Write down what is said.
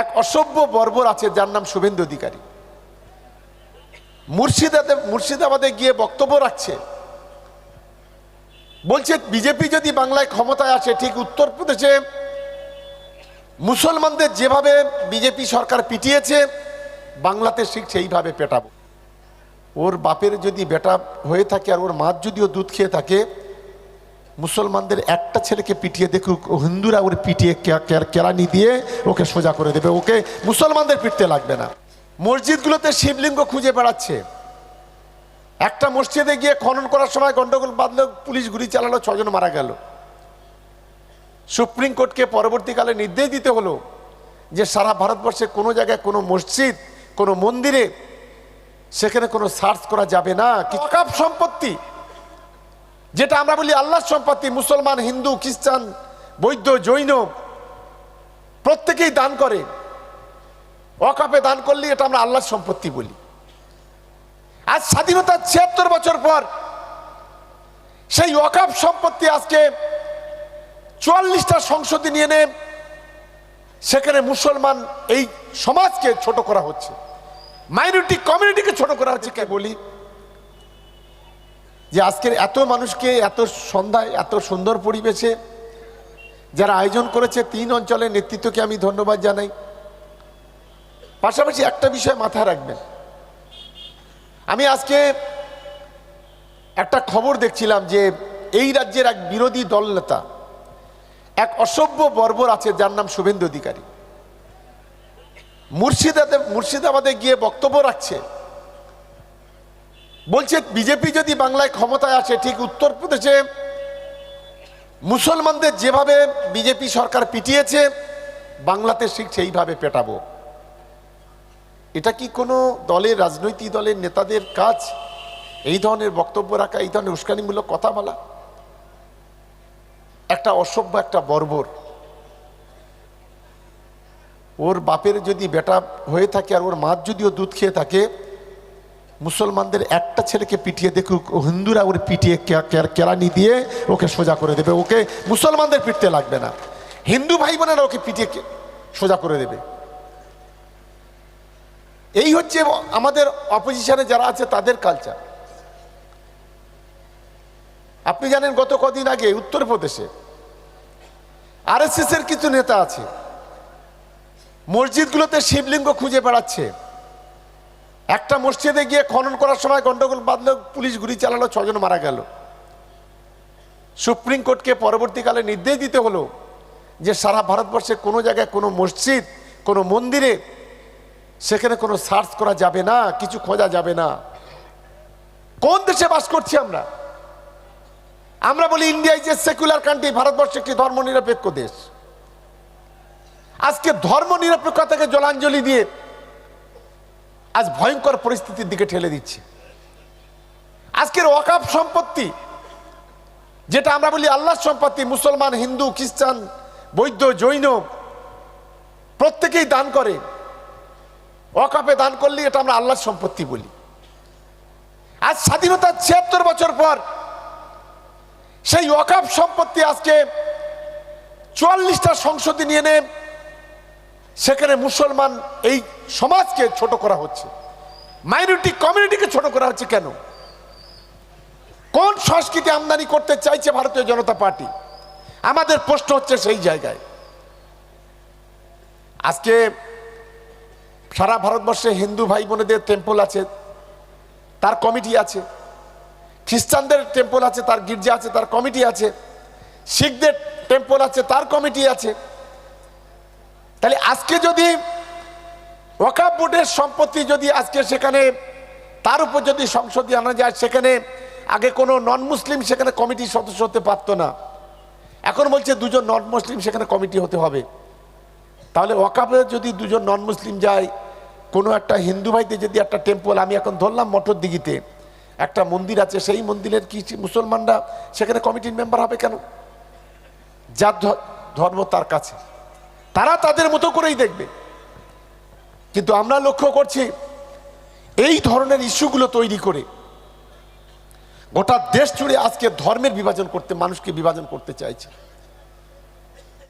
এক অসভ্য বর্বর আছে, যার নাম শুভেন্দু অধিকারী। মুর্শিদাবাদে মুর্শিদাবাদে গিয়ে বক্তব্য রাখছে। বলছে, বিজেপি যদি বাংলায় ক্ষমতায় আসে, ঠিক উত্তরপ্রদেশে মুসলমানদের যেভাবে বিজেপি সরকার পিটিয়েছে, বাংলাতে ঠিক সেইভাবে পেটাবো। ওর বাপের যদি বেটা হয়ে থাকে আর ওর মার যদিও দুধ খেয়ে থাকে মুসলমানদের একটা ছেলেকে পিটিয়ে দেখুক হিন্দুরা ওর পিটিয়ে কে- কে- কেরানি দিয়ে ওকে সোজা করে দেবে। ওকে মুসলমানদের পিটতে লাগবে না। মসজিদগুলোতে শিবলিঙ্গ খুঁজে বেড়াচ্ছে। একটা মসজিদে গিয়ে খনন করার সময় গন্ডগোল বাঁধলো পুলিশ গুলি চালালো ছজন মারা গেল। সুপ্রিম কোর্টকে পরবর্তীকালে নির্দেশ দিতে হলো যে সারা ভারতবর্ষে কোনো জায়গায় কোনো মসজিদ, কোনো মন্দিরে সেখানে কোনো সার্চ করা যাবে না। কিতাব সম্পত্তি যেটা আমরা বলি আল্লাহর সম্পত্তি, মুসলমান, হিন্দু, খ্রিস্টান বৌদ্ধ জৈন, প্রত্যেকেই দান করে। অকাপে দান করলে এটা আমরা আল্লাহর সম্পত্তি বলি। আজ স্বাধীনতার ছিয়াত্তর বছর পর সেই অকাপ সম্পত্তি আজকে চুয়াল্লিশটা সংসদে নিয়ে নে সেখানে মুসলমান এই সমাজকে ছোট করা হচ্ছে। মাইনরিটি কমিউনিটিকে ছোট করা হচ্ছে, কে বলি? যে আজকের এত মানুষকে, এত সন্ধ্যায়, এত সুন্দর পরিবেশে যারা আয়োজন করেছে, তিন অঞ্চলের নেতৃত্বকে আমি ধন্যবাদ জানাই। পাশাপাশি একটা বিষয় মাথায় রাখবেন। আমি আজকে একটা খবর দেখছিলাম যে এই রাজ্যের এক বিরোধী দল নেতা, এক অসভ্য বর্বর আছে, যার নাম শুভেন্দু অধিকারী। মুর্শিদাবাদে মুর্শিদাবাদে গিয়ে বক্তব্য রাখছে বলছে, বিজেপি যদি বাংলায় ক্ষমতায় আসে, ঠিক উত্তরপ্রদেশে মুসলমানদের যেভাবে বিজেপি সরকার পিটিয়েছে, বাংলাতে ঠিক সেইভাবে পেটাবো। এটা কি কোনো দলের, রাজনৈতিক দলের নেতাদের কাজ? এই ধরনের বক্তব্য রাখা, এই ধরনের উস্কানিমূলক কথা বলা একটা অসভ্য, একটা বর্বর। ওর বাপের যদি বেটা হয়ে থাকে আর ওর মার যদিও দুধ খেয়ে থাকে মুসলমানদের একটা ছেলেকে পিটিয়ে দেখুক হিন্দুরা ওর পিটিয়ে কেরানি দিয়ে ওকে সোজা করে দেবে। ওকে মুসলমানদের পিটতে লাগবে না। হিন্দু ভাই বোনেরা ওকে পিটিয়ে সোজা করে দেবে। এই হচ্ছে আমাদের অপোজিশনে যারা আছে, তাদের কালচার আপনি জানেন, গত কদিন আগে উত্তরপ্রদেশে আরএসএস এর কিছু নেতা আছে, মসজিদগুলোতে শিবলিঙ্গ খুঁজে বেড়াচ্ছে। একটা মসজিদে গিয়ে খনন করার সময় গন্ডগোল বাঁধলো পুলিশ গুলি চালালো, ছজন মারা গেল। সুপ্রিম কোর্টকে পরবর্তীকালে নির্দেশ দিতে হলো যে সারা ভারতবর্ষে কোনো জায়গায় কোনো মসজিদ, কোনো মন্দিরে সেখানে কোনো সার্চ করা যাবে না, কিছু খোঁজা যাবে না। কোন দেশে বাস করছি আমরা? আমরা বলি ইন্ডিয়া যে সেকুলার কান্ট্রি, ভারতবর্ষ একটি ধর্মনিরপেক্ষ দেশ। আজকে ধর্ম নিরপেক্ষতাকে জলাঞ্জলি দিয়ে আজ ভয়ঙ্কর পরিস্থিতির দিকে ঠেলে দিচ্ছে। আজকের ওয়াকাপ সম্পত্তি, যেটা আমরা বলি আল্লাহর সম্পত্তি, মুসলমান, হিন্দু, খ্রিস্টান বৌদ্ধ জৈন, প্রত্যেকেই দান করে। ওয়াকাপে দান করলে এটা আমরা আল্লাহর সম্পত্তি বলি। আজ স্বাধীনতার ছিয়াত্তর বছর পর সেই ওয়াকাপ সম্পত্তি আজকে চুয়াল্লিশটা সংসদে নিয়ে নে সেখানে মুসলমান এই সমাজকে ছোট করা হচ্ছে। মাইনরিটি কমিউনিটিকে ছোট করা হচ্ছে কেন? কোন সংস্কৃতি আমদানি করতে চাইছে ভারতীয় জনতা পার্টি? আমাদের প্রশ্ন হচ্ছে সেই জায়গায়। আজকে সারা ভারতবর্ষে হিন্দু ভাই বোনেদের টেম্পল আছে, তার কমিটি আছে। খ্রিস্টানদের টেম্পল আছে, তার গির্জা আছে, তার কমিটি আছে। শিখদের টেম্পল আছে, তার কমিটি আছে। তাহলে আজকে যদি ওয়াকাব বোর্ডের সম্পত্তি যদি আজকে সেখানে, তার উপর যদি সংসদে আনা যায়, সেখানে আগে কোনো নন মুসলিম সেখানে কমিটির সদস্য হতে পারতো না। এখন বলছে দুজন নন মুসলিম সেখানে কমিটি হতে হবে। তাহলে ওয়াকাবে যদি দুজন নন মুসলিম যায়, কোনো একটা হিন্দু ভাইতে যদি একটা টেম্পল আমি এখন ধরলাম মটর দিঘিতে, একটা মন্দির আছে, সেই মন্দিরের কি মুসলমানরা সেখানে কমিটির মেম্বার হবে কেন? যার ধর্ম তার কাছে। তারা তাদের মতো করেই দেখবে। কিন্তু আমরা লক্ষ্য করছি, এই ধরনের ইস্যুগুলো তৈরি করে গোটা দেশ জুড়ে আজকে ধর্মের বিভাজন করতে, মানুষকে বিভাজন করতে চাইছে।